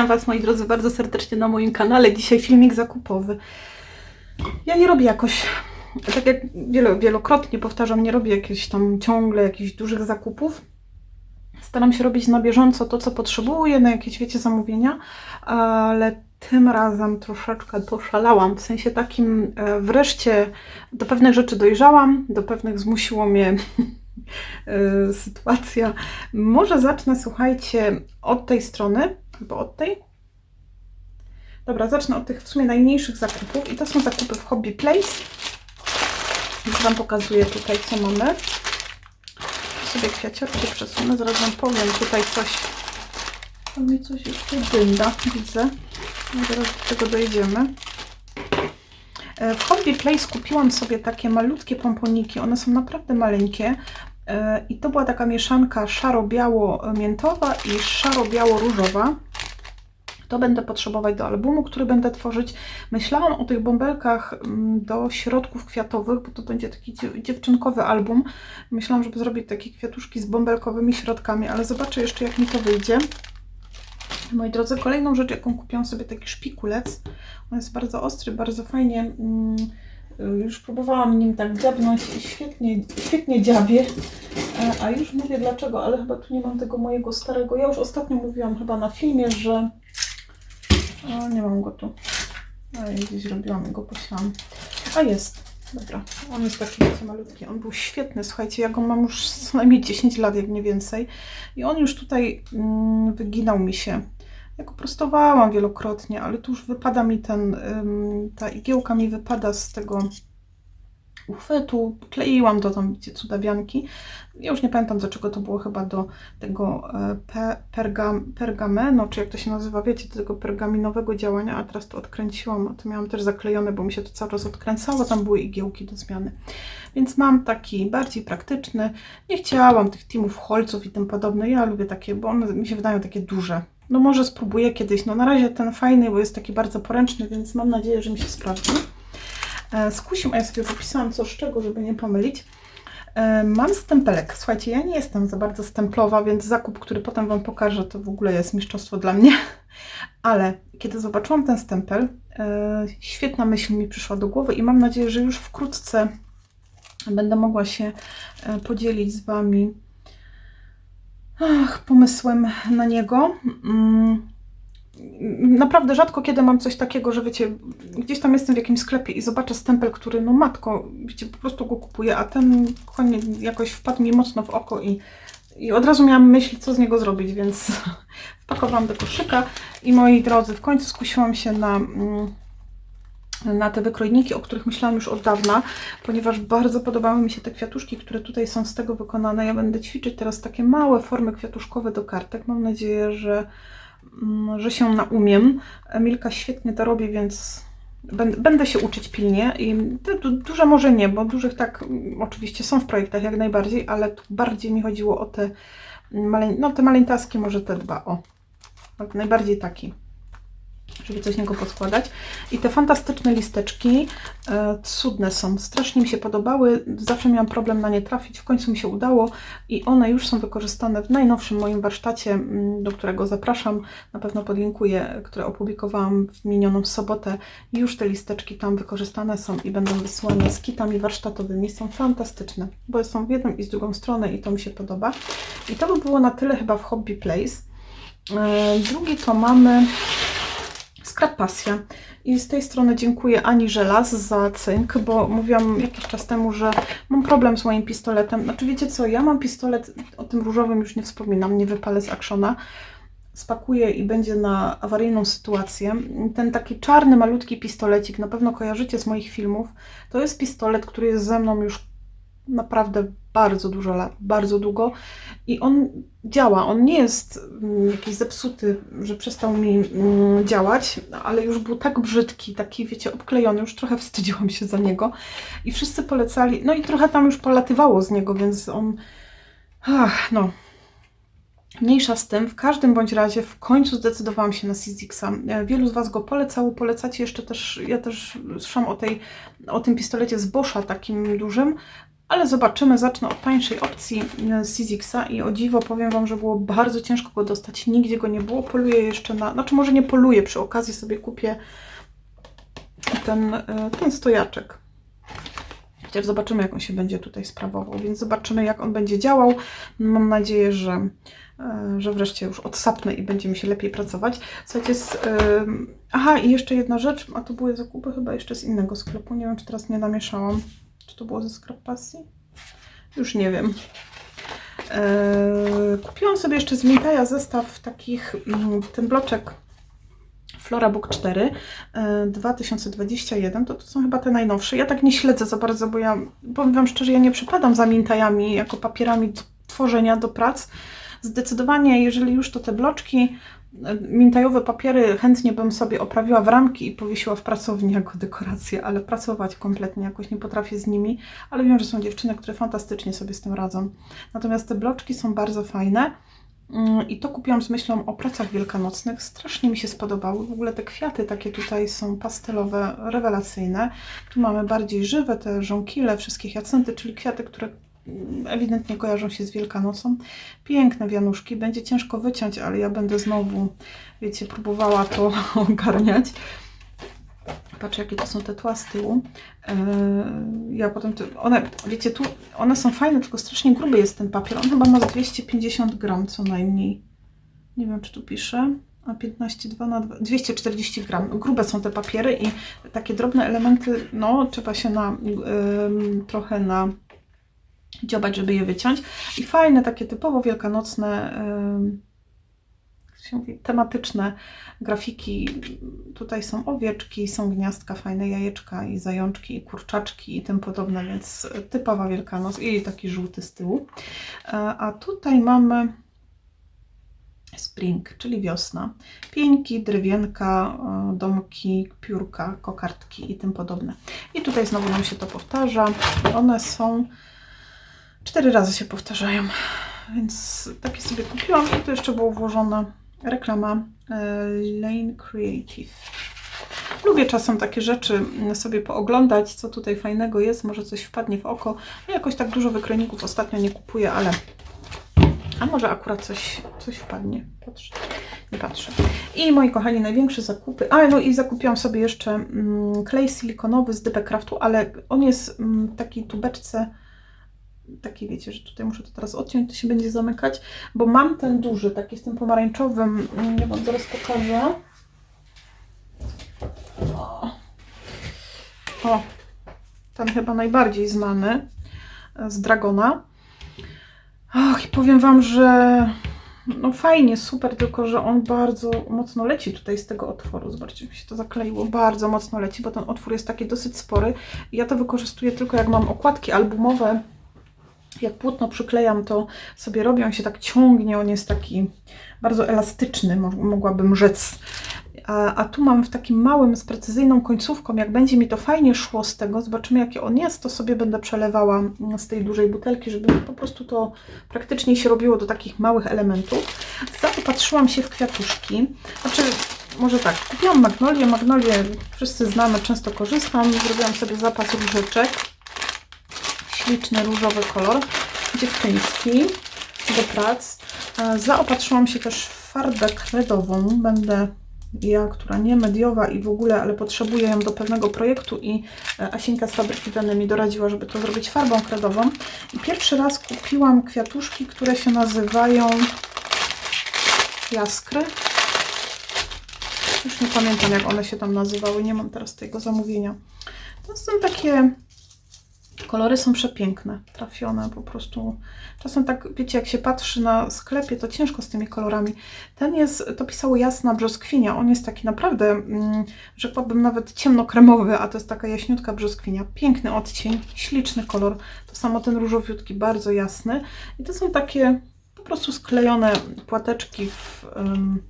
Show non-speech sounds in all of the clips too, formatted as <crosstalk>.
Witam Was moi drodzy bardzo serdecznie na moim kanale. Dzisiaj filmik zakupowy. Ja nie robię jakoś, tak jak wielo, wielokrotnie powtarzam, nie robię jakichś tam ciągle jakichś dużych zakupów. Staram się robić na bieżąco to, co potrzebuję, na jakieś, wiecie, zamówienia, ale tym razem troszeczkę poszalałam, w sensie takim e, wreszcie do pewnych rzeczy dojrzałam, do pewnych zmusiło mnie <laughs> e, sytuacja. Może zacznę, słuchajcie, od tej strony, albo od tej. Dobra, zacznę od tych w sumie najmniejszych zakupów i to są zakupy w Hobby Place. Już Wam pokazuję tutaj, co mamy. Tu sobie kwiaciorki przesunę, zaraz Wam powiem tutaj coś. Tam mi coś jeszcze dynda, widzę. No zaraz do tego dojdziemy. E, W Hobby Place kupiłam sobie takie malutkie pomponiki. One są naprawdę maleńkie. E, I to była taka mieszanka szaro-biało-miętowa i szaro-biało-różowa. To będę potrzebować do albumu, który będę tworzyć. Myślałam o tych bąbelkach mm, do środków kwiatowych, bo to będzie taki dziew- dziewczynkowy album. Myślałam, żeby zrobić takie kwiatuszki z bąbelkowymi środkami, ale zobaczę jeszcze, jak mi to wyjdzie. Moi drodzy, kolejną rzecz, jaką kupiłam sobie taki szpikulec. On jest bardzo ostry, bardzo fajnie. mm, Już próbowałam nim tak dziabnąć i świetnie, świetnie dziabie. E, A już mówię dlaczego, ale chyba tu nie mam tego mojego starego. Ja już ostatnio mówiłam chyba na filmie, że. O, nie mam go tu. A, gdzieś robiłam go, posiłam. A jest. Dobra, on jest taki wiecie, malutki. On był świetny, słuchajcie, ja go mam już co najmniej 10 lat, jak nie więcej. I on już tutaj mm, wyginał mi się. Ja go prostowałam wielokrotnie, ale tu już wypada mi ten, ym, ta igiełka mi wypada z tego uchwytu. Kleiłam do tam, wiecie, cudawianki. Ja już nie pamiętam, do czego to było, chyba do tego e, pe, pergam, pergamenu, czy jak to się nazywa, wiecie, do tego pergaminowego działania, a teraz to odkręciłam, a to miałam też zaklejone, bo mi się to cały czas odkręcało, tam były igiełki do zmiany. Więc mam taki bardziej praktyczny. Nie chciałam tych teamów holców i tym podobne. Ja lubię takie, bo one mi się wydają takie duże. No może spróbuję kiedyś. No na razie ten fajny, bo jest taki bardzo poręczny, więc mam nadzieję, że mi się sprawdzi. E, Skusim, a ja sobie popisałam co z czego, żeby nie pomylić. E, Mam stempelek. Słuchajcie, ja nie jestem za bardzo stemplowa, więc zakup, który potem Wam pokażę, to w ogóle jest mistrzostwo dla mnie. <laughs> Ale kiedy zobaczyłam ten stempel, e, świetna myśl mi przyszła do głowy i mam nadzieję, że już wkrótce będę mogła się podzielić z Wami ach, pomysłem na niego. Naprawdę rzadko kiedy mam coś takiego, że wiecie, gdzieś tam jestem w jakimś sklepie i zobaczę stempel, który no matko, wiecie, po prostu go kupuję, a ten koniec jakoś wpadł mi mocno w oko i, i od razu miałam myśl, co z niego zrobić, więc <laughs> wpakowałam do koszyka i moi drodzy, w końcu skusiłam się na, mm, na te wykrojniki, o których myślałam już od dawna, ponieważ bardzo podobały mi się te kwiatuszki, które tutaj są z tego wykonane. Ja będę ćwiczyć teraz takie małe formy kwiatuszkowe do kartek. Mam nadzieję, że, że się naumiem. Emilka świetnie to robi, więc bę- będę się uczyć pilnie. I duże może nie, bo dużych tak oczywiście są w projektach jak najbardziej, ale tu bardziej mi chodziło o te, male, no, te maleńtaskie, może te dwa, o. Tak, najbardziej taki żeby coś z niego poskładać. I te fantastyczne listeczki, e, cudne są, strasznie mi się podobały. Zawsze miałam problem na nie trafić, w końcu mi się udało i one już są wykorzystane w najnowszym moim warsztacie, mm, do którego zapraszam. Na pewno podlinkuję, które opublikowałam w minioną sobotę. Już te listeczki tam wykorzystane są i będą wysłane z kitami warsztatowymi. Są fantastyczne, bo są w jedną i z drugą stronę i to mi się podoba. I to by było na tyle chyba w Hobby Place. E, Drugi to mamy Skrap Pasja. I z tej strony dziękuję Ani Żelaz za cynk, bo mówiłam jakiś czas temu, że mam problem z moim pistoletem. Znaczy wiecie co, ja mam pistolet, o tym różowym już nie wspominam, nie wypalę z Actiona. Spakuję i będzie na awaryjną sytuację. Ten taki czarny, malutki pistolecik, na pewno kojarzycie z moich filmów. To jest pistolet, który jest ze mną już naprawdę bardzo dużo lat, bardzo długo i on działa. On nie jest mm, jakiś zepsuty, że przestał mi mm, działać, ale już był tak brzydki, taki wiecie, obklejony, już trochę wstydziłam się za niego i wszyscy polecali, no i trochę tam już polatywało z niego, więc on, ach, no. Mniejsza z tym, w każdym bądź razie w końcu zdecydowałam się na Sizixa. E, Wielu z Was go polecało, polecacie jeszcze też, ja też słyszałam o, tej, o tym pistolecie z Boscha takim dużym, Ale zobaczymy, zacznę od tańszej opcji e, Sizixa i o dziwo powiem Wam, że było bardzo ciężko go dostać, nigdzie go nie było. Poluję jeszcze na, znaczy może nie poluję, przy okazji sobie kupię ten, e, ten stojaczek. Chociaż zobaczymy, jak on się będzie tutaj sprawował, więc zobaczymy, jak on będzie działał. Mam nadzieję, że, e, że wreszcie już odsapnę i będzie mi się lepiej pracować. Słuchajcie, z, aha, i jeszcze jedna rzecz, a to były zakupy chyba jeszcze z innego sklepu. Nie wiem, czy teraz nie namieszałam. Czy to było ze pasji? Już nie wiem. Eee, kupiłam sobie jeszcze z Mintaja zestaw takich, mm, ten bloczek Flora Book 4 e, 2021, to to są chyba te najnowsze. Ja tak nie śledzę za bardzo, bo ja powiem Wam szczerze, ja nie przypadam za mintajami jako papierami do tworzenia do prac. Zdecydowanie, jeżeli już to te bloczki, mintajowe papiery chętnie bym sobie oprawiła w ramki i powiesiła w pracowni jako dekorację, ale pracować kompletnie jakoś nie potrafię z nimi, ale wiem, że są dziewczyny, które fantastycznie sobie z tym radzą. Natomiast te bloczki są bardzo fajne. Mm, I to kupiłam z myślą o pracach wielkanocnych. Strasznie mi się spodobały. W ogóle te kwiaty takie tutaj są pastelowe, rewelacyjne. Tu mamy bardziej żywe, te żonkile, wszystkie hiacynty, czyli kwiaty, które ewidentnie kojarzą się z Wielkanocą. Piękne wianuszki. Będzie ciężko wyciąć, ale ja będę znowu, wiecie, próbowała to <laughs> ogarniać. Patrz, jakie to są te tła z tyłu. Eee, ja potem, to, one, wiecie, tu one są fajne, tylko strasznie gruby jest ten papier. On chyba ma z 250 gram co najmniej. Nie wiem, czy tu pisze. A 15,2 na 2, 240 gram. Grube są te papiery i takie drobne elementy, no, trzeba się na, trochę na dziobać, żeby je wyciąć. I fajne, takie typowo wielkanocne, się mówi, tematyczne grafiki. Tutaj są owieczki, są gniazdka, fajne jajeczka i zajączki, i kurczaczki i tym podobne, więc typowa Wielkanoc i taki żółty z tyłu. E, A tutaj mamy spring, czyli wiosna. Pieńki, drewienka, e, domki, piórka, kokardki i tym podobne. I tutaj znowu nam się to powtarza. One są cztery razy się powtarzają, więc takie sobie kupiłam i tu jeszcze było włożone reklama e, Lane Creative. Lubię czasem takie rzeczy sobie pooglądać, co tutaj fajnego jest, może coś wpadnie w oko. Ja jakoś tak dużo wykrojników ostatnio nie kupuję, ale a może akurat coś, coś wpadnie. Patrzę. Nie patrzę. I moi kochani, największe zakupy. A, no i zakupiłam sobie jeszcze mm, klej silikonowy z DP Craftu, ale on jest mm, w takiej tubeczce. Taki wiecie, że tutaj muszę to teraz odciąć, to się będzie zamykać, bo mam ten duży, taki z tym pomarańczowym. mm, Nie wam zaraz pokażę. O, o ten chyba najbardziej znany e, z Dragona. Och, i powiem Wam, że no fajnie, super, tylko że on bardzo mocno leci tutaj z tego otworu. Zobaczcie, mi się to zakleiło. Bardzo mocno leci, bo ten otwór jest taki dosyć spory. Ja to wykorzystuję tylko jak mam okładki albumowe. Jak płótno przyklejam, to sobie robię, on się tak ciągnie, on jest taki bardzo elastyczny, mo- mogłabym rzec. A, a tu mam w takim małym, z precyzyjną końcówką, jak będzie mi to fajnie szło z tego, zobaczymy jakie on jest, to sobie będę przelewała mm, z tej dużej butelki, żeby po prostu to praktycznie się robiło do takich małych elementów. Zaopatrzyłam się w kwiatuszki, znaczy może tak, kupiłam magnolię, magnolię wszyscy znamy, często korzystam, zrobiłam sobie zapas różyczek, śliczny różowy kolor, dziewczyński do prac. E, Zaopatrzyłam się też w farbę kredową. Będę ja, która nie mediowa i w ogóle, ale potrzebuję ją do pewnego projektu i e, Asinka z fabryki Dany mi doradziła, żeby to zrobić farbą kredową. I pierwszy raz kupiłam kwiatuszki, które się nazywają jaskry. Już nie pamiętam, jak one się tam nazywały, nie mam teraz tego zamówienia. To są takie Kolory są przepiękne, trafione po prostu. Czasem tak, wiecie, jak się patrzy na sklepie, to ciężko z tymi kolorami. Ten jest, to pisało jasna brzoskwinia. On jest taki naprawdę, mm, rzekłabym nawet ciemnokremowy, a to jest taka jaśniutka brzoskwinia. Piękny odcień, śliczny kolor. To samo ten różowiutki, bardzo jasny. I to są takie po prostu sklejone płateczki w em,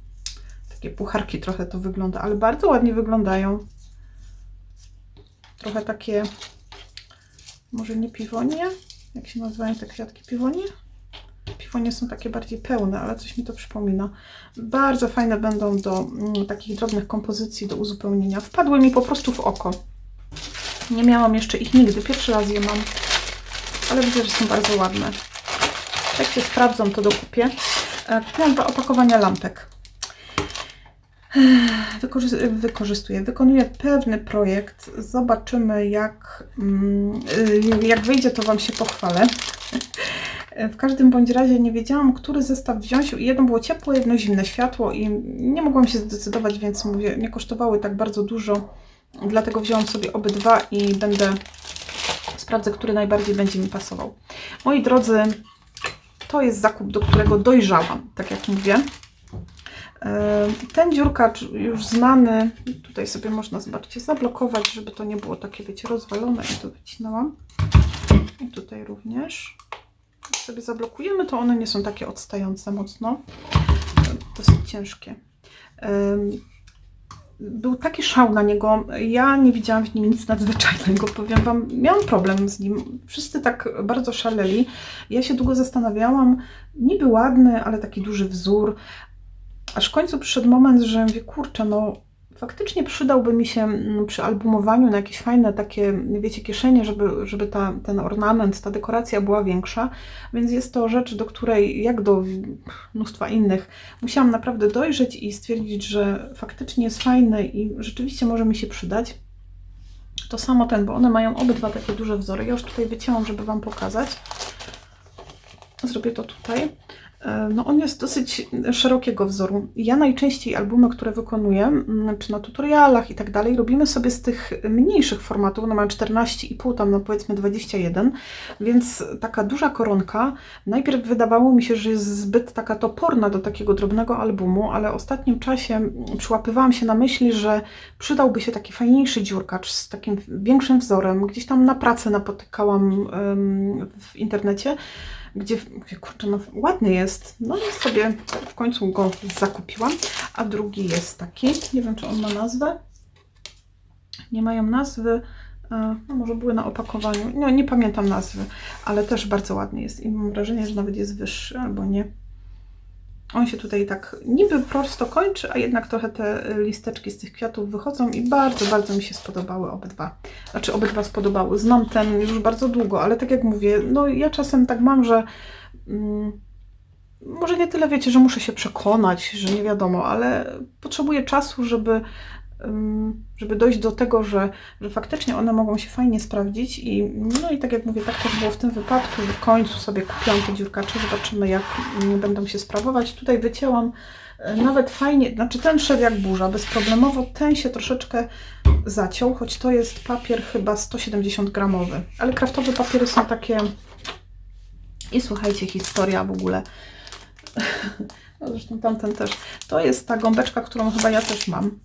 takie pucharki trochę to wygląda, ale bardzo ładnie wyglądają. Trochę takie może nie piwonie? Jak się nazywają te kwiatki? Piwonie? Piwonie są takie bardziej pełne, ale coś mi to przypomina. Bardzo fajne będą do mm, takich drobnych kompozycji, do uzupełnienia. Wpadły mi po prostu w oko. Nie miałam jeszcze ich nigdy. Pierwszy raz je mam. ale widzę, że są bardzo ładne. Jak się sprawdzą, to dokupię. E, Kupiłam dwa opakowania lampek. Wykorzy- wykorzystuję, wykonuję pewny projekt. Zobaczymy, jak, mm, jak wyjdzie, to Wam się pochwalę. W każdym bądź razie nie wiedziałam, który zestaw wziąć. Jedno było ciepłe, jedno zimne światło i nie mogłam się zdecydować, więc mówię, nie kosztowały tak bardzo dużo. Dlatego wziąłam sobie obydwa i będę sprawdzę, który najbardziej będzie mi pasował. Moi drodzy, to jest zakup, do którego dojrzałam, tak jak mówię. Ten dziurkacz już znany, tutaj sobie można, zobaczcie, zablokować, żeby to nie było takie, wiecie, rozwalone i to wycinałam. I tutaj również. Jak sobie zablokujemy, to one nie są takie odstające mocno. Dosyć ciężkie. Był taki szał na niego. Ja nie widziałam w nim nic nadzwyczajnego. Powiem Wam, miałam problem z nim. Wszyscy tak bardzo szaleli. Ja się długo zastanawiałam. Niby ładny, ale taki duży wzór. Aż w końcu przyszedł moment, że mówię, kurczę, no faktycznie przydałby mi się mm, przy albumowaniu na jakieś fajne takie, wiecie, kieszenie, żeby, żeby ta, ten ornament, ta dekoracja była większa. Więc jest to rzecz, do której, jak do mnóstwa innych, musiałam naprawdę dojrzeć i stwierdzić, że faktycznie jest fajny i rzeczywiście może mi się przydać. To samo ten, bo one mają obydwa takie duże wzory. Ja już tutaj wycięłam, żeby Wam pokazać. Zrobię to tutaj. E, No on jest dosyć szerokiego wzoru. Ja najczęściej albumy, które wykonuję, czy na tutorialach i tak dalej, robimy sobie z tych mniejszych formatów, no mam 14,5, tam no powiedzmy 21, więc taka duża koronka, najpierw wydawało mi się, że jest zbyt taka toporna do takiego drobnego albumu, ale w ostatnim czasie przyłapywałam się na myśli, że przydałby się taki fajniejszy dziurkacz z takim większym wzorem. Gdzieś tam na pracę napotykałam w internecie, gdzie, kurczę, no ładny jest. No i sobie w końcu go zakupiłam. A drugi jest taki, nie wiem czy on ma nazwę. Nie mają nazwy. e, No może były na opakowaniu. No nie pamiętam nazwy, ale też bardzo ładny jest i mam wrażenie, że nawet jest wyższy albo nie. On się tutaj tak niby prosto kończy, a jednak trochę te listeczki z tych kwiatów wychodzą i bardzo, bardzo mi się spodobały obydwa. Znaczy obydwa spodobały. Znam ten już bardzo długo, ale tak jak mówię, no ja czasem tak mam, że mm, może nie tyle wiecie, że muszę się przekonać, że nie wiadomo, ale potrzebuję czasu, żeby, ym, żeby dojść do tego, że, że faktycznie one mogą się fajnie sprawdzić i no i tak jak mówię, tak też było w tym wypadku, że w końcu sobie kupiłam te dziurkacze, zobaczymy jak mm, będą się sprawować. Tutaj wycięłam nawet fajnie, znaczy ten szedł jak burza, bezproblemowo, ten się troszeczkę zaciął, choć to jest papier chyba 170 gramowy, ale kraftowe papiery są takie i słuchajcie, historia w ogóle. <laughs> No zresztą tamten też. To jest ta gąbeczka, którą chyba ja też mam.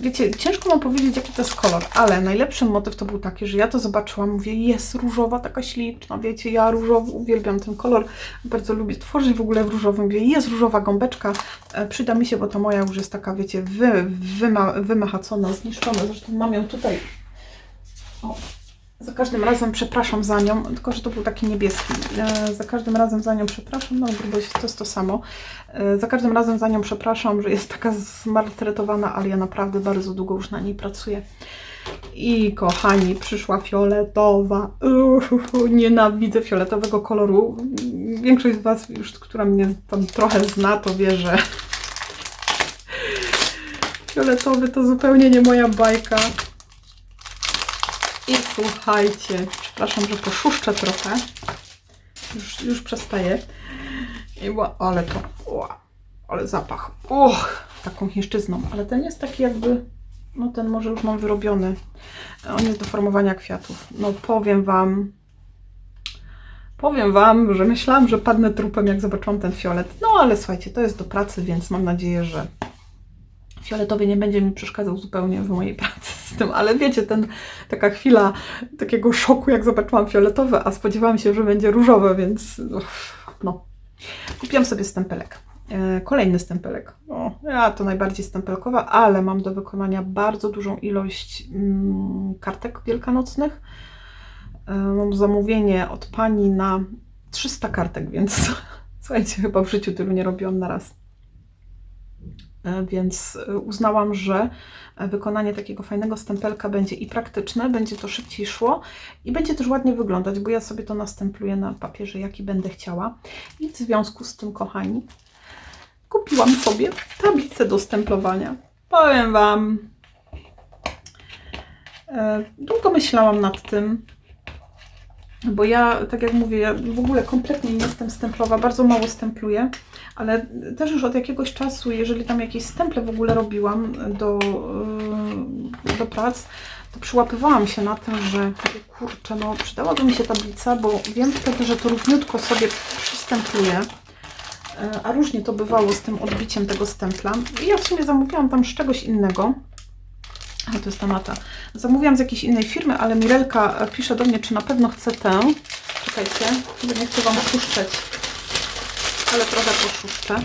Wiecie, ciężko mam powiedzieć, jaki to jest kolor, ale najlepszy motyw to był taki, że ja to zobaczyłam, mówię, jest różowa, taka śliczna, wiecie, ja różowy, uwielbiam ten kolor, bardzo lubię tworzyć w ogóle w różowym, mówię, jest różowa gąbeczka, e, przyda mi się, bo ta moja już jest taka, wiecie, wy, wyma, wymachacona, zniszczona, zresztą mam ją tutaj. O, za każdym razem przepraszam za nią, tylko że to był taki niebieski. E, za każdym razem za nią przepraszam, no grubość to jest to samo. E, za każdym razem za nią przepraszam, że jest taka zmaltretowana, ale ja naprawdę bardzo długo już na niej pracuję. I kochani, przyszła fioletowa. Uhuhu, nienawidzę fioletowego koloru. Większość z Was już, która mnie tam trochę zna, to wie, że <laughs> fioletowy to zupełnie nie moja bajka. Słuchajcie, przepraszam, że poszuszczę trochę. Już, już przestaję. I ła, ale to, ła, ale zapach. Och, taką chińszczyzną. Ale ten jest taki jakby, no ten może już mam wyrobiony. On jest do formowania kwiatów. No powiem Wam, powiem Wam, że myślałam, że padnę trupem, jak zobaczyłam ten fiolet. No ale słuchajcie, to jest do pracy, więc mam nadzieję, że fioletowy nie będzie mi przeszkadzał zupełnie w mojej pracy z tym, ale wiecie, ten, taka chwila takiego szoku, jak zobaczyłam fioletowe, a spodziewałam się, że będzie różowe, więc no. Kupiłam sobie stempelek. E, Kolejny stempelek. O, ja to najbardziej stempelkowa, ale mam do wykonania bardzo dużą ilość mm, kartek wielkanocnych. E, Mam zamówienie od pani na 300 kartek, więc <laughs> słuchajcie, chyba w życiu tylu nie robiłam na raz. E, więc e, uznałam, że e, wykonanie takiego fajnego stempelka będzie i praktyczne, będzie to szybciej szło i będzie też ładnie wyglądać, bo ja sobie to nastempluję na papierze, jaki będę chciała. I w związku z tym, kochani, kupiłam sobie tablicę do stemplowania. Powiem Wam, długo myślałam nad tym, bo ja, tak jak mówię, ja w ogóle kompletnie nie jestem stemplowa, bardzo mało stempluję, ale też już od jakiegoś czasu, jeżeli tam jakieś stemple w ogóle robiłam do, yy, do prac, to przyłapywałam się na tym, że kurczę, no przydałaby mi się tablica, bo wiem wtedy, że to równiutko sobie przystempluję. E, A różnie to bywało z tym odbiciem tego stempla. I ja w sumie zamówiłam tam z czegoś innego. A to jest ta mata. Zamówiłam z jakiejś innej firmy, ale Mirelka e, pisze do mnie, czy na pewno chce tę. Czekajcie, bo nie chcę Wam puszczać, ale trochę poszuszczę.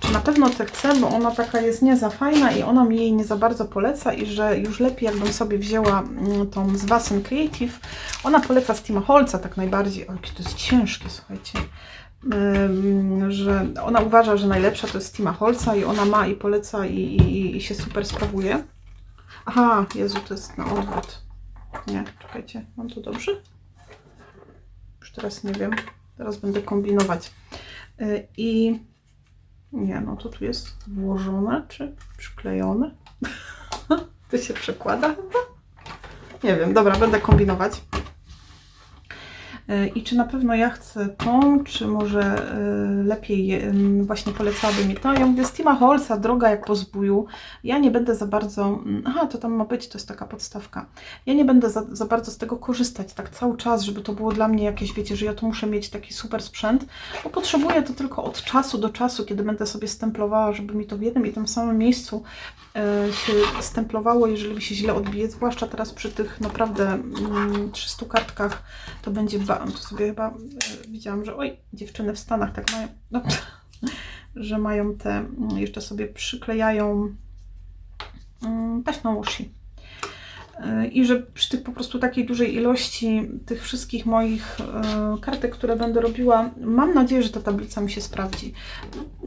Czy na pewno tę chcę, bo ona taka jest nie za fajna i ona mi jej nie za bardzo poleca i że już lepiej jakbym sobie wzięła mm, tą z Wasen Creative. Ona poleca Stima Holca tak najbardziej. O, jakie to jest ciężkie, słuchajcie. Że ona uważa, że najlepsza to jest Tima Holca i ona ma i poleca i, i, i się super sprawuje. Aha, Jezu, to jest na odwrót. Nie, czekajcie, mam to dobrze? Już teraz nie wiem. Teraz będę kombinować. Y, I nie, no to tu jest włożone czy przyklejone? <laughs> to się przekłada chyba? Nie wiem, dobra, będę kombinować. Y, I czy na pewno ja chcę tą, czy może y, lepiej właśnie polecałaby mi to? Ja mówię, Stima Holsa, droga jak po zbóju. Ja nie będę za bardzo, aha, to tam ma być, to jest taka podstawka. Ja nie będę za, za bardzo z tego korzystać tak cały czas, żeby to było dla mnie jakieś, wiecie, że ja tu muszę mieć taki super sprzęt, bo potrzebuję to tylko od czasu do czasu, kiedy będę sobie stemplowała, żeby mi to w jednym i tym samym miejscu e, się stemplowało, jeżeli mi się źle odbije, zwłaszcza teraz przy tych naprawdę mm, 300 kartkach, to będzie, ba- to sobie chyba e, widziałam, że oj, dziewczyny w Stanach tak mają, no, <laughs> że mają te, mm, jeszcze sobie przyklejają mm, washi. E, I że przy tych po prostu takiej dużej ilości tych wszystkich moich e, kartek, które będę robiła, mam nadzieję, że ta tablica mi się sprawdzi.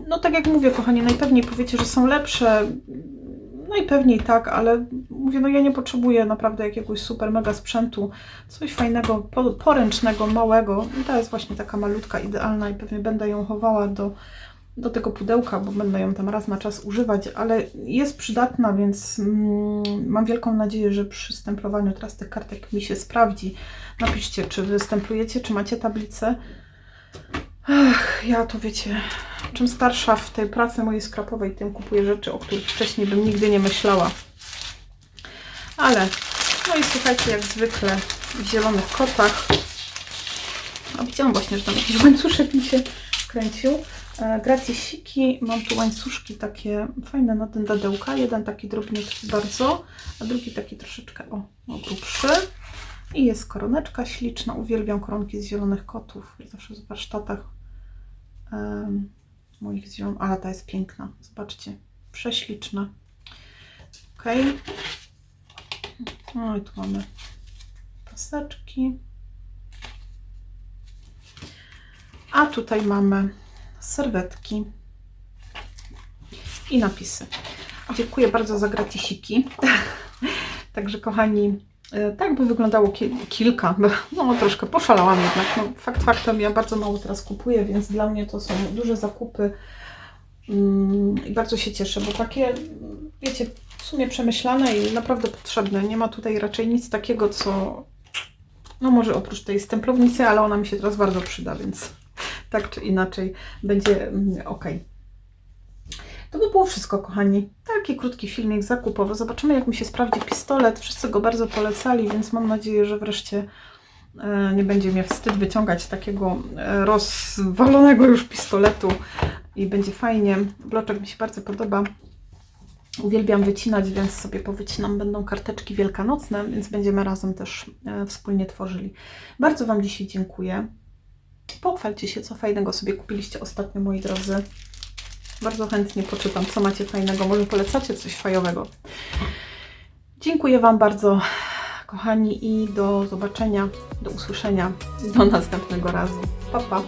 No tak jak mówię, kochani, najpewniej powiecie, że są lepsze. Najpewniej tak, ale mówię, no ja nie potrzebuję naprawdę jakiegoś super mega sprzętu, coś fajnego, po- poręcznego, małego. I ta jest właśnie taka malutka, idealna i pewnie będę ją chowała do, do tego pudełka, bo będę ją tam raz na czas używać, ale jest przydatna, więc mm, mam wielką nadzieję, że przy stemplowaniu teraz tych kartek mi się sprawdzi. Napiszcie, czy wy stemplujecie, czy macie tablicę. Ach, ja to wiecie, czym starsza w tej pracy mojej skrapowej, tym kupuję rzeczy, o których wcześniej bym nigdy nie myślała. Ale, no i słuchajcie, jak zwykle w zielonych kotach. A widziałam właśnie, że tam jakiś łańcuszek mi się kręcił. E, Gratisiki, mam tu łańcuszki takie fajne na dędadełka. Jeden taki drobniutki bardzo, a drugi taki troszeczkę o, o grubszy. I jest koroneczka śliczna. Uwielbiam koronki z zielonych kotów. Zawsze w warsztatach em, moich zielonych. Ale ta jest piękna. Zobaczcie. Prześliczna. Ok. No i tu mamy paseczki. A tutaj mamy serwetki i napisy. Dziękuję bardzo za gratisiki. <laughs> Także kochani, tak by wyglądało ki- kilka. No troszkę poszalałam jednak. No, fakt faktem, ja bardzo mało teraz kupuję, więc dla mnie to są duże zakupy. Mm, I bardzo się cieszę, bo takie, wiecie, w sumie przemyślane i naprawdę potrzebne. Nie ma tutaj raczej nic takiego, co. No może oprócz tej stemplownicy, ale ona mi się teraz bardzo przyda, więc <laughs> tak czy inaczej będzie ok. To by było wszystko, kochani. Taki krótki filmik zakupowy. Zobaczymy, jak mi się sprawdzi pistolet. Wszyscy go bardzo polecali, więc mam nadzieję, że wreszcie e, nie będzie mnie wstyd wyciągać takiego e, rozwalonego już pistoletu i będzie fajnie. Bloczek mi się bardzo podoba. Uwielbiam wycinać, więc sobie powycinam. Będą karteczki wielkanocne, więc będziemy razem też e, wspólnie tworzyli. Bardzo Wam dzisiaj dziękuję. Pochwalcie się, co fajnego sobie kupiliście ostatnio, moi drodzy. Bardzo chętnie poczytam, co macie fajnego. Może polecacie coś fajowego. Dziękuję Wam bardzo, kochani, i do zobaczenia, do usłyszenia, do następnego razu. Pa, pa.